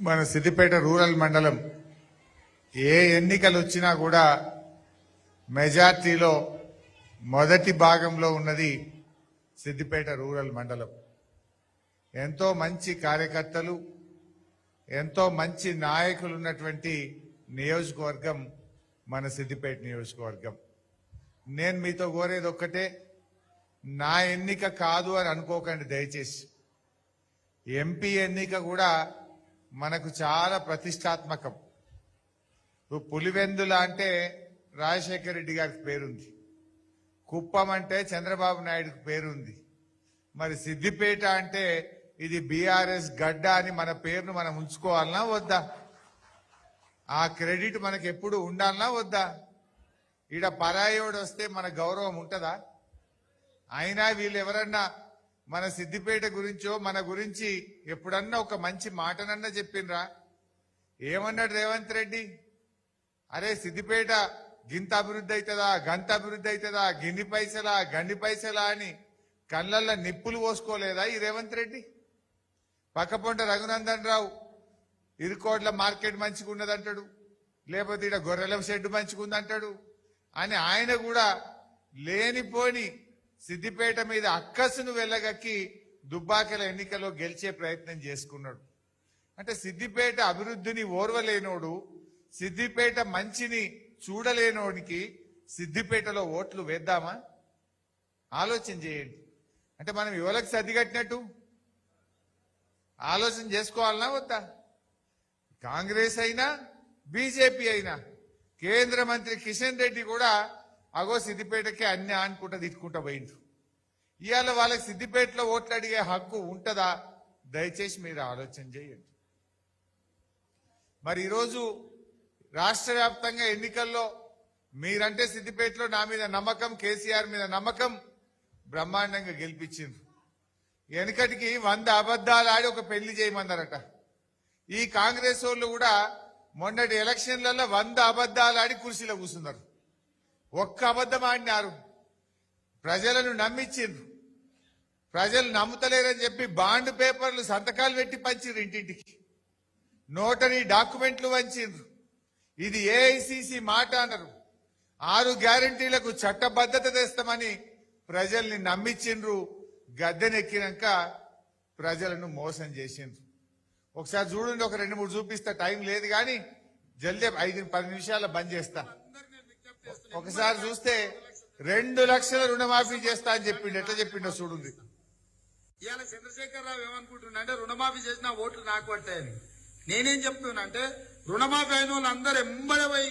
మన సిద్దిపేట రూరల్ మండలం ఏ ఎన్నికలు వచ్చినా కూడా మెజార్టీలో మొదటి భాగంలో ఉన్నది సిద్దిపేట రూరల్ మండలం. ఎంతో మంచి కార్యకర్తలు ఎంతో మంచి నాయకులు ఉన్నటువంటి నియోజకవర్గం మన సిద్దిపేట నియోజకవర్గం. నేను మీతో కోరేది ఒక్కటే నా ఎన్నిక కాదు అని అనుకోకండి దయచేసి. ఎంపీ ఎన్నిక కూడా మనకు చాలా ప్రతిష్టాత్మకం. ఇప్పుడు పులివెందుల అంటే రాజశేఖర రెడ్డి గారికి పేరుంది. కుప్పం అంటే చంద్రబాబు నాయుడుకి పేరుంది. మరి సిద్దిపేట అంటే ఇది బీఆర్ఎస్ గడ్డ అని మన పేరును మనం ఉంచుకోవాలనా వద్దా? ఆ క్రెడిట్ మనకు ఎప్పుడు ఉండాలనా వద్దా? ఈడ పరాయోడు వస్తే మన గౌరవం ఉంటుందా? అయినా వీళ్ళు ఎవరన్నా మన సిద్దిపేట గురించో మన గురించి ఎప్పుడన్నా ఒక మంచి మాటనన్నా చెప్పిండ్రా? ఏమన్నాడు రేవంత్ రెడ్డి? అరే సిద్దిపేట గింత అభివృద్ధి అవుతుందా గంత అభివృద్ధి అవుతుందా గిన్ని పైసలా? గండి పైసలా అని కళ్ళల్లో నిప్పులు పోసుకోలేదా ఈ రేవంత్ రెడ్డి? పక్కపొంట రఘునందన్ రావు ఇరుకోట్ల మార్కెట్ మంచిగా ఉన్నదంటాడు లేకపోతే ఇక్కడ గొర్రెల షెడ్ మంచిగా ఉందంటాడు అని ఆయన కూడా లేనిపోని సిద్దిపేట మీద అక్కసును వెళ్ళగక్కి దుబ్బాకల ఎన్నికలో గెలిచే ప్రయత్నం చేసుకున్నాడు. అంటే సిద్దిపేట అభివృద్ధిని ఓర్వలేనోడు సిద్దిపేట మంచిని చూడలేనోడికి సిద్దిపేటలో ఓట్లు వేద్దామా? ఆలోచన చేయండి. అంటే మనం ఎవరికి సర్దిగట్టినట్టు? ఆలోచన చేసుకోవాలనా వద్దా? కాంగ్రెస్ అయినా బీజేపీ అయినా కేంద్ర మంత్రి కిషన్ రెడ్డి కూడా అగో సిద్దిపేటకే అన్ని ఆనుకుంటా తిట్టుకుంటా పోయిండు ఇవాళ వాళ్ళకి సిద్దిపేటలో ఓట్లు అడిగే హక్కు ఉంటుందా? దయచేసి మీరు ఆలోచన చేయండి. మరి ఈరోజు రాష్ట్ర వ్యాప్తంగా ఎన్నికల్లో మీరంటే సిద్దిపేటలో నా మీద నమ్మకం కేసీఆర్ మీద నమ్మకం బ్రహ్మాండంగా గెలిపించింది వెనకటికి వంద అబద్ధాలు ఆడి ఒక పెళ్ళి చేయమన్నారట. ఈ కాంగ్రెస్ వాళ్ళు కూడా మొన్నటి ఎలక్షన్లలో వంద అబద్ధాలు ఆడి కుర్చీలో కూర్చున్నారు. ఒక్క అబద్ధం ఆడినారు. ప్రజలను నమ్మించిండ్రు. ప్రజలు నమ్ముతలేరని చెప్పి బాండ్ పేపర్లు సంతకాలు పెట్టి పంచిండ్రు ఇంటింటికి. నోటరీ డాక్యుమెంట్లు వంచిండ్రు ఇది ఏఐసిసి మాట అన్నారు. ఆరు గ్యారంటీలకు చట్టబద్ధత తెస్తామని ప్రజల్ని నమ్మించిండ్రు. గద్దెనెక్కినాక ప్రజలను మోసం చేసిండ్రు. ఒకసారి చూడండి ఒక రెండు మూడు చూపిస్తా టైం లేదు కానీ జల్దీ ఐదు పది నిమిషాల బంద్ చేస్తాను ఒకసారి చూస్తే రెండు లక్షల రుణమాఫీ చేస్తా అని చెప్పిండు. ఎట్లా చెప్పిండో చూడుంది. ఇవాళ చంద్రశేఖరరావు ఏమనుకుంటున్నా అంటే రుణమాఫీ చేసిన ఓట్లు నాకు పట్టాయని. నేనేం చెప్తున్నా అంటే రుణమాఫీ అయిన వాళ్ళు అందరు ఎంబడబోయి పోయి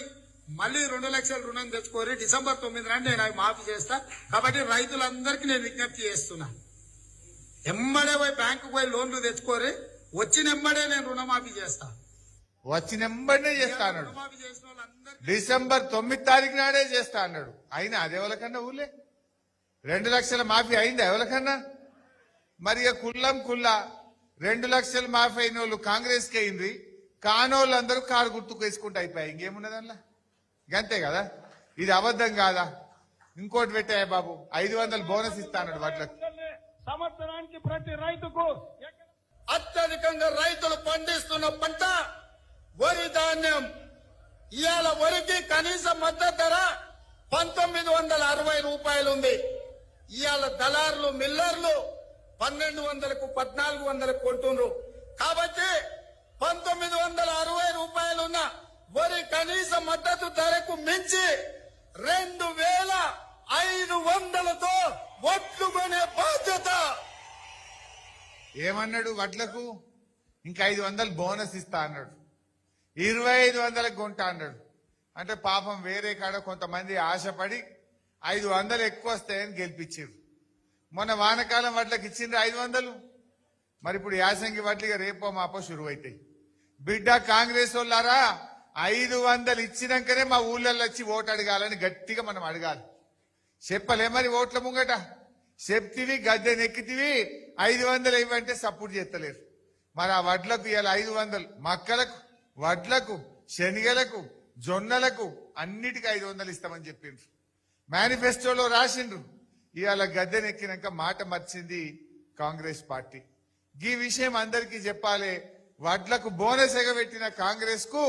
మళ్ళీ రెండు లక్షల రుణం తెచ్చుకోరి డిసెంబర్ తొమ్మిది నాడు నేను అవి మాఫీ చేస్తా. కాబట్టి రైతులందరికీ నేను విజ్ఞప్తి చేస్తున్నా. ఎంబడే పోయి బ్యాంకు పోయి లోన్లు తెచ్చుకోరి వచ్చిన ఎంబడే నేను రుణమాఫీ చేస్తా. వచ్చిన వెంబడే చేస్తా అన్నాడు. డిసెంబర్ తొమ్మిది తారీఖు నాడే చేస్తా అన్నాడు. అయినా అది ఎవరికన్నా ఊలే రెండు లక్షల మాఫీ అయిందా ఎవరికన్నా? మరి కుల్లం కుల్లా రెండు లక్షల మాఫీ అయిన వాళ్ళు కాంగ్రెస్కి అయింది. కానోళ్ళు అందరూ కారు గుర్తుకు వేసుకుంటూ అయిపోయాయి. ఇంకేమున్నది అందులో? గంతే కదా? ఇది అబద్ధం కాదా? ఇంకోటి పెట్టాయా బాబు? ఐదు వందలు బోనస్ ఇస్తా అన్నాడు వాటికి సంవత్సరానికి ప్రతి రైతుకు అత్యధికంగా రైతులు పండిస్తున్న పంట వరి ధాన్యం. ఇవాళ వరికి కనీస మద్దతు ధర పంతొమ్మిది వందల అరవై రూపాయలు ఉంది ఇవాళ దళారులు మిల్లర్లు పన్నెండు వందలకు పద్నాలుగు వందలకు కొంటున్నారు. కాబట్టి పంతొమ్మిది వందల అరవై రూపాయలున్న వరి కనీస మద్దతు ధరకు మించి రెండు వేల ఐదు వందలతో వడ్లు కొనే బాధ్యత. ఏమన్నాడు వడ్లకు? ఇంకా ఐదు వందలు బోనస్ ఇస్తా అన్నాడు. ఇరవై ఐదు వందలకు కొంటా అన్నాడు. అంటే పాపం వేరే కాడ కొంతమంది ఆశపడి ఐదు వందలు ఎక్కువ వస్తాయని గెలిపించారు. మొన్న వానకాలం వడ్లకి ఇచ్చిండ్రు ఐదు వందలు. మరి ఇప్పుడు యాసంగి వడ్లుగా రేపో మాపో షురువు అవుతాయి బిడ్డ కాంగ్రెస్ వాళ్ళారా ఐదు వందలు ఇచ్చినాకనే మా ఊళ్ళల్లో వచ్చి ఓటు అడగాలని గట్టిగా మనం అడగాలి. చెప్పలే మరి ఓట్ల ముంగట. చెప్తివి గద్దె నెక్కితివి ఐదు వందలు ఇవ్వంటే సపోర్ట్ చేస్తలేరు. మరి ఆ వడ్లకు ఇవాళ ఐదు వందలు. మక్కలకు వడ్లకు శనిగలకు జొన్నలకు అన్నిటికీ ఐదు వందలు ఇస్తామని చెప్పిండ్రు. మేనిఫెస్టోలో రాసిండ్రు. ఇవాళ గద్దెనెక్కినాక మాట మర్చింది కాంగ్రెస్ పార్టీ. ఈ విషయం అందరికీ చెప్పాలి వడ్లకు బోనస్ ఎగబెట్టిన కాంగ్రెస్కు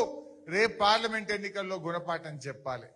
రేపు పార్లమెంట్ ఎన్నికల్లో గుణపాఠం చెప్పాలి.